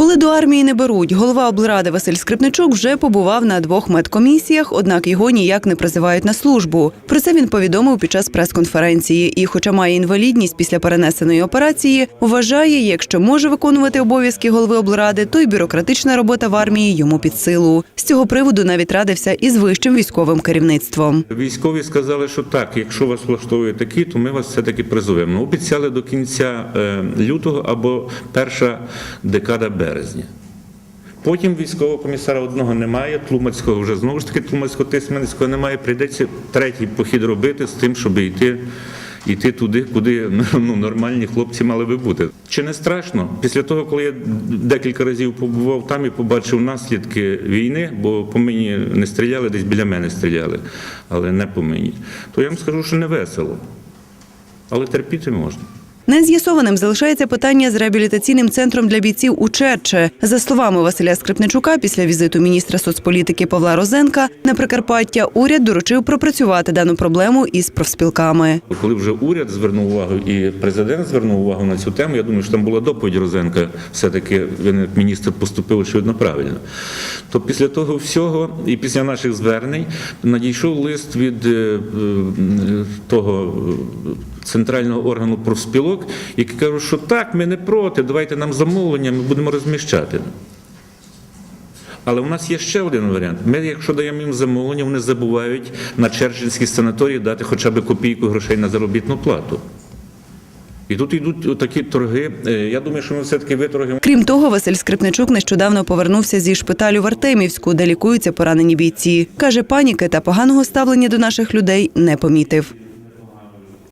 Коли до армії не беруть, голова облради Василь Скрипничук вже побував на двох медкомісіях, однак його ніяк не призивають на службу. Про це він повідомив під час прес-конференції. І, хоча має інвалідність після перенесеної операції, вважає, якщо може виконувати обов'язки голови облради, то й бюрократична робота в армії йому під силу. З цього приводу навіть радився із вищим військовим керівництвом. Військові сказали, що так, якщо вас влаштовує такі, то ми вас все-таки призовемо. Ну, Обіцяли до кінця е, лютого або перша декада березня. Потім військового комісара одного немає, Тлумацького вже знову ж таки Тлумацького Тисменницького немає. Прийдеться третій похід робити з тим, щоб йти. Йти туди, куди ну, нормальні хлопці мали би бути. Чи не страшно? Після того, коли я декілька разів побував там і побачив наслідки війни, бо по мені не стріляли, десь біля мене стріляли, але не по мені, то я вам скажу, що не весело. Але терпіти можна. Нез'ясованим залишається питання з реабілітаційним центром для бійців у Черче. За словами Василя Скрипничука, після візиту міністра соцполітики Павла Розенка на Прикарпаття уряд доручив пропрацювати дану проблему із профспілками. Коли вже уряд звернув увагу і президент звернув увагу на цю тему, я думаю, що там була доповідь Розенка, все-таки він як міністр поступив очевидно правильно. То після того всього і після наших звернень надійшов лист від е, е, того е, центрального органу профспілок, який каже, що так, ми не проти, давайте нам замовлення, ми будемо розміщати. Але у нас є ще один варіант. Ми, якщо даємо їм замовлення, вони забувають на Черчилльській санаторії дати хоча б копійку грошей на заробітну плату. І тут йдуть такі торги. Е, Я думаю, що ми все-таки виторгимо. Крім того, Василь Скрипничук нещодавно повернувся зі шпиталю в Артемівську, де лікуються поранені бійці. Каже, паніки та поганого ставлення до наших людей не помітив.